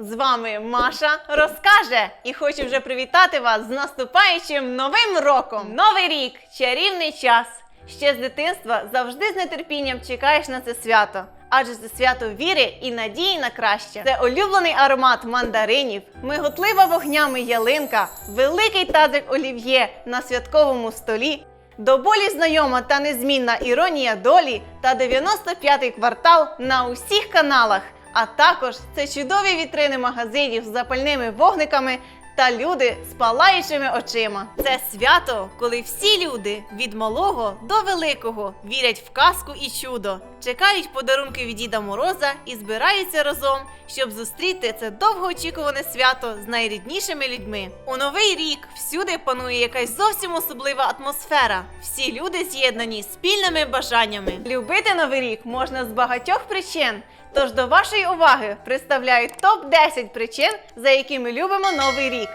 З вами Маша розкаже і хочу вже привітати вас з наступаючим новим роком. Новий рік, чарівний час. Ще з дитинства завжди з нетерпінням чекаєш на це свято. Адже це свято віри і надії на краще. Це улюблений аромат мандаринів, миготлива вогнями ялинка, великий тазик олів'є на святковому столі, до болі знайома та незмінна іронія долі та 95-й квартал на усіх каналах. А також це чудові вітрини магазинів з запальними вогниками та люди з палаючими очима. Це свято, коли всі люди від малого до великого вірять в казку і чудо, чекають подарунки від Діда Мороза і збираються разом, щоб зустріти це довгоочікуване свято з найріднішими людьми. У новий рік всюди панує якась зовсім особлива атмосфера. Всі люди з'єднані спільними бажаннями. Любити новий рік можна з багатьох причин. Тож до вашої уваги представляю топ 10 причин, за які ми любимо новий рік.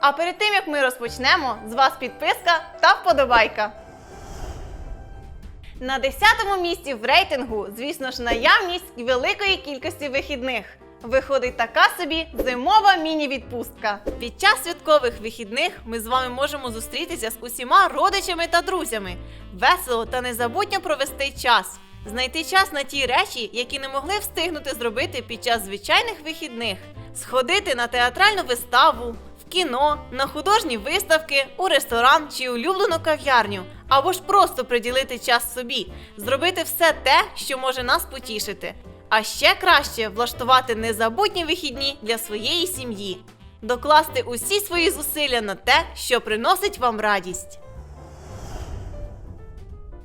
А перед тим як ми розпочнемо, з вас підписка та вподобайка. На 10-му місці в рейтингу, звісно ж, наявність великої кількості вихідних. Виходить така собі зимова міні-відпустка. Під час святкових вихідних ми з вами можемо зустрітися з усіма родичами та друзями, весело та незабутньо провести час, знайти час на ті речі, які не могли встигнути зробити під час звичайних вихідних, сходити на театральну виставу, кіно, на художні виставки, у ресторан чи улюблену кав'ярню, або ж просто приділити час собі, зробити все те, що може нас потішити. А ще краще влаштувати незабутні вихідні для своєї сім'ї, докласти усі свої зусилля на те, що приносить вам радість.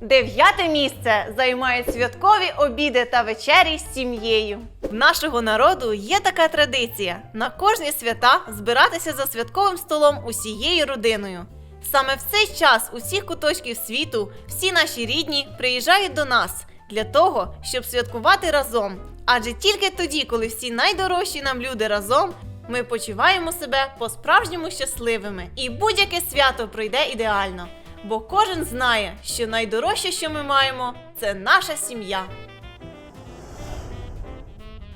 Дев'яте місце займають святкові обіди та вечері з сім'єю. В нашого народу є така традиція на кожні свята збиратися за святковим столом усією родиною. Саме в цей час усіх куточків світу всі наші рідні приїжджають до нас для того, щоб святкувати разом. Адже тільки тоді, коли всі найдорожчі нам люди разом, ми почуваємо себе по-справжньому щасливими, і будь-яке свято пройде ідеально. Бо кожен знає, що найдорожче, що ми маємо, це наша сім'я.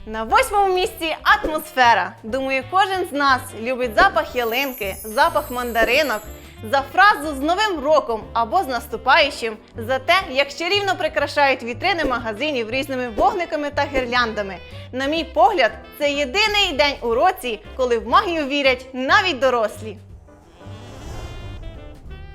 На восьмому місці атмосфера. Думаю, кожен з нас любить запах ялинки, запах мандаринок, за фразу з Новим роком або з наступаючим, за те, як чарівно прикрашають вітрини магазинів різними вогниками та гірляндами. На мій погляд, це єдиний день у році, коли в магію вірять навіть дорослі.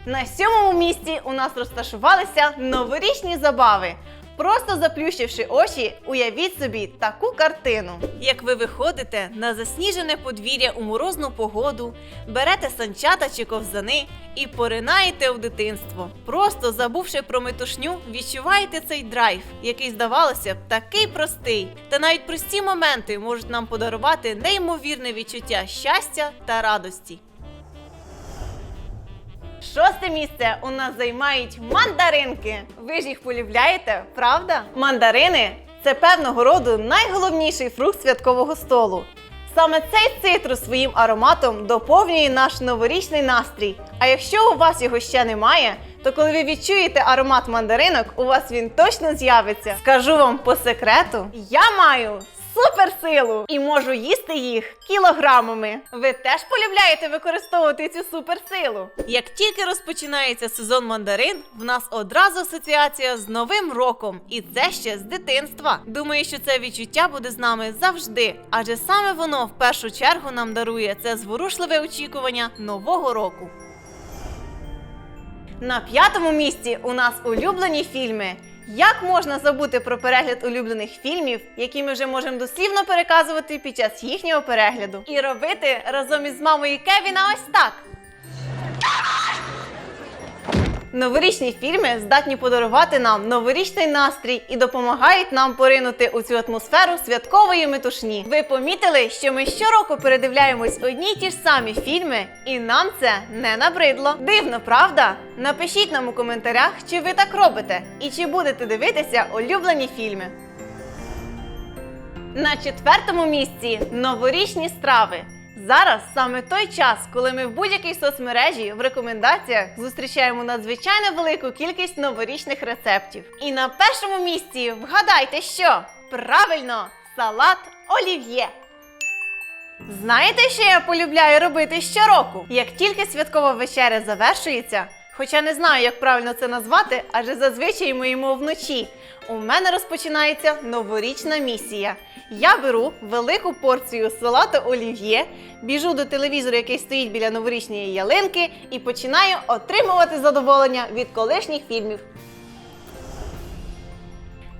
На сьомому місці у нас розташувалися новорічні забави. Просто заплющивши очі, уявіть собі таку картину. Як ви виходите на засніжене подвір'я у морозну погоду, берете санчата чи ковзани і поринаєте у дитинство. Просто забувши про метушню, відчуваєте цей драйв, який, здавалося б, такий простий. Та навіть прості моменти можуть нам подарувати неймовірне відчуття щастя та радості. Шосте місце у нас займають мандаринки. Ви ж їх полюбляєте, правда? Мандарини це певного роду найголовніший фрукт святкового столу. Саме цей цитрус своїм ароматом доповнює наш новорічний настрій. А якщо у вас його ще немає, то коли ви відчуєте аромат мандаринок, у вас він точно з'явиться. Скажу вам по секрету, я маю суперсилу і можу їсти їх кілограмами. Ви теж полюбляєте використовувати цю суперсилу? Як тільки розпочинається сезон мандарин, в нас одразу асоціація з новим роком, і це ще з дитинства. Думаю, що це відчуття буде з нами завжди, адже саме воно в першу чергу нам дарує це зворушливе очікування нового року. На п'ятому місці у нас улюблені фільми. Як можна забути про перегляд улюблених фільмів, які ми вже можемо дослівно переказувати під час їхнього перегляду, і робити разом із мамою Кевіна ось так. Новорічні фільми здатні подарувати нам новорічний настрій і допомагають нам поринути у цю атмосферу святкової метушні. Ви помітили, що ми щороку передивляємось одні й ті ж самі фільми, і нам це не набридло. Дивно, правда? Напишіть нам у коментарях, чи ви так робите, і чи будете дивитися улюблені фільми. На четвертому місці новорічні страви. Зараз саме той час, коли ми в будь-якій соцмережі в рекомендаціях зустрічаємо надзвичайно велику кількість новорічних рецептів. І на першому місці вгадайте, що правильно салат олів'є. Знаєте, що я полюбляю робити щороку? Як тільки святкова вечеря завершується, хоча не знаю, як правильно це назвати, адже зазвичай ми їмо вночі. У мене розпочинається новорічна місія. Я беру велику порцію салату олів'є, біжу до телевізора, який стоїть біля новорічної ялинки, і починаю отримувати задоволення від колишніх фільмів.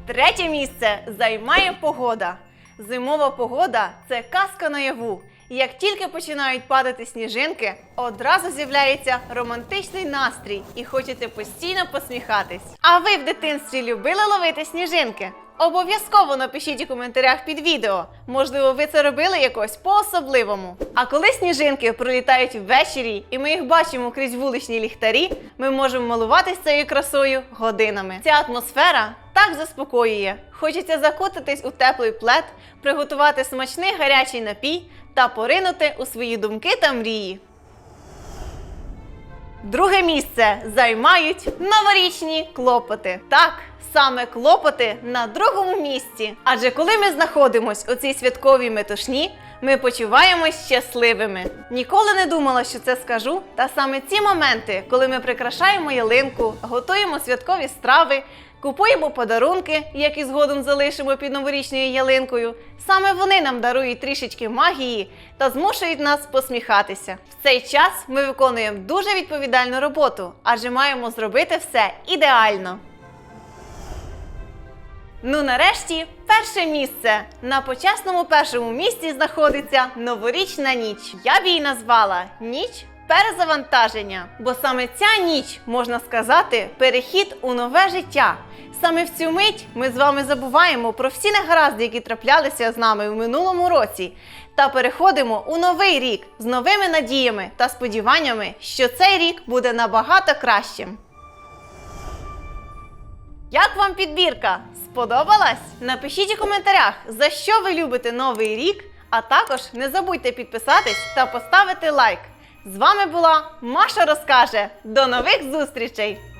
Третє місце займає погода. Зимова погода це казка наяву. Як тільки починають падати сніжинки, одразу з'являється романтичний настрій і хочеться постійно посміхатись. А ви в дитинстві любили ловити сніжинки? Обов'язково напишіть у коментарях під відео. Можливо, ви це робили якось по-особливому. А коли сніжинки пролітають ввечері і ми їх бачимо крізь вуличні ліхтарі, ми можемо малуватись цією красою годинами. Ця атмосфера так заспокоює. Хочеться закутатись у теплий плед, приготувати смачний гарячий напій та поринути у свої думки та мрії. Друге місце займають новорічні клопоти. Так, саме клопоти на другому місці. Адже коли ми знаходимось у цій святковій метушні, ми почуваємось щасливими. Ніколи не думала, що це скажу. Та саме ці моменти, коли ми прикрашаємо ялинку, готуємо святкові страви, купуємо подарунки, які згодом залишимо під новорічною ялинкою. Саме вони нам дарують трішечки магії та змушують нас посміхатися. В цей час ми виконуємо дуже відповідальну роботу, адже маємо зробити все ідеально. Ну, нарешті, перше місце. На почесному першому місці знаходиться новорічна ніч. Я б її назвала ніч перезавантаження. Бо саме ця ніч, можна сказати, перехід у нове життя. Саме в цю мить ми з вами забуваємо про всі негаразди, які траплялися з нами в минулому році, та переходимо у новий рік з новими надіями та сподіваннями, що цей рік буде набагато кращим. Як вам підбірка? Сподобалась? Напишіть у коментарях, за що ви любите новий рік, а також не забудьте підписатись та поставити лайк. З вами була Маша Розкаже. До нових зустрічей!